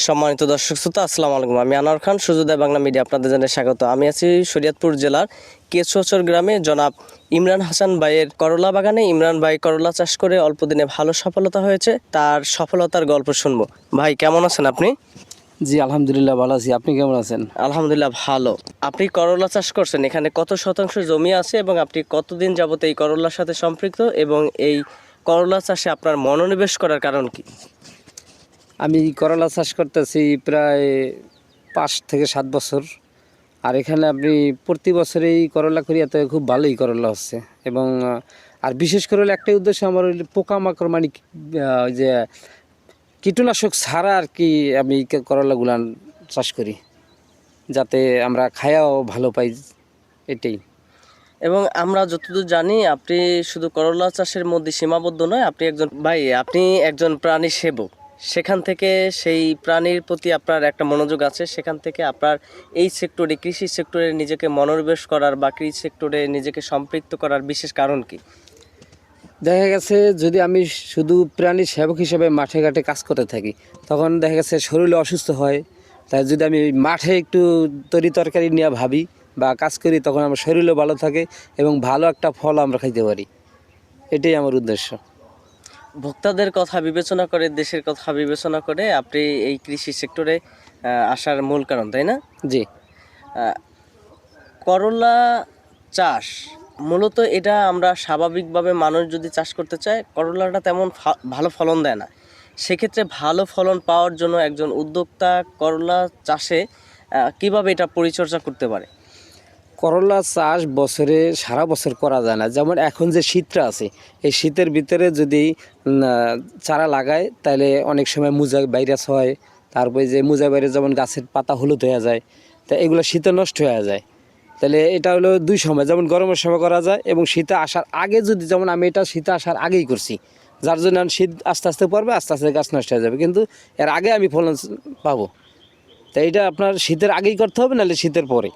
সম্মানিত দর্শক শ্রোতা আসসালামু আলাইকুম। আমি আনোয়ার খান সুযোদয় বাংলা মিডিয়া আপনাদের জানাই স্বাগত। আমি আছি শরীয়তপুর জেলার কেশোচর গ্রামে। জনাব ইমরান হাসান ভাইয়ের করলা বাগানে। ইমরান ভাই করলা চাষ করে অল্প দিনে ভালো সফলতা হয়েছে। তার সফলতার গল্প শুনব। ভাই কেমন আছেন আপনি? জি আলহামদুলিল্লাহ ভালো আছি। আপনি কেমন আছেন? আলহামদুলিল্লাহ ভালো। আপনি করলা চাষ করছেন। এখানে কত শতাংশ জমি আছে এবং আপনি কতদিন যাবত এই করলার সাথে সম্পৃক্ত এবং এই করলা চাষে আপনার মনোনিবেশ করার কারণ কি? আমি করলা চাষ করতেছি প্রায় পাঁচ থেকে সাত বছর। আর এখানে আপনি প্রতি বছরেই করলা করি এত খুব ভালোই করলা হচ্ছে। এবং আর বিশেষ করে হলো একটাই উদ্দেশ্য আমার হইল পোকামাকড় মানে ওই যে কীটনাশক ছাড়া আর কি আমি করলাগুলান চাষ করি। যাতে আমরা খায়াও ভালো পাই এটাই। এবং আমরা যতদূর জানি আপনি শুধু করলা চাষের মধ্যে সীমাবদ্ধ নয়, আপনি একজন, ভাই, আপনি একজন প্রাণী সেবক। সেখান থেকে সেই প্রাণীর প্রতি আপনার একটা মনোযোগ আছে, সেখান থেকে আপনার এই সেক্টরে, কৃষি সেক্টরে নিজেকে মনোনিবেশ করার বা কৃষি সেক্টরে নিজেকে সম্পৃক্ত করার বিশেষ কারণ কি? দেখা গেছে যদি আমি শুধু প্রাণী সেবক হিসেবে মাঠে ঘাটে কাজ করতে থাকি, তখন দেখা গেছে শরীরে অসুস্থ হয়। তাই যদি আমি মাঠে একটু তরি তরকারি নিয়ে ভাবি বা কাজ করি, তখন আমার শরীরও ভালো থাকে এবং ভালো একটা ফল আমরা খাইতে পারি। এটাই আমার উদ্দেশ্য। ভোক্তাদের কথা বিবেচনা করে দেশের কথা বিবেচনা করে আপনি এই কৃষি সেক্টরে আসার মূল কারণ তাই না? জি। করলা চাষ মূলত এটা আমরা স্বাভাবিকভাবে মানুষ যদি চাষ করতে চায় করলাটা তেমন ভালো ফলন দেয় না। সেক্ষেত্রে ভালো ফলন পাওয়ার জন্য একজন উদ্যোক্তা করলা চাষে কীভাবে এটা পরিচর্যা করতে পারে? করলা চাষ বছরে সারা বছর করা যায় না। যেমন এখন যে শীতটা আছে, এই শীতের ভিতরে যদি চারা লাগায়, তাহলে অনেক সময় মুজা ভাইরাস হয়। তারপরে যে মুজা ভাইরাস যেমন গাছের পাতা হলুদ হয়ে যায়, তা এগুলো শীতে নষ্ট হয়ে যায়। তাহলে এটা হলো দুই সময়, যেমন গরমের সময় করা যায় এবং শীতে আসার আগে যদি, যেমন আমি এটা শীতে আসার আগেই করছি, যার জন্য শীত আস্তে আস্তে পড়বে, আস্তে আস্তে গাছ নষ্ট হয়ে যাবে। কিন্তু এর আগে আমি ফলন পাবো। তাই এটা আপনার শীতের আগেই করতে হবে, নাহলে শীতের পরে।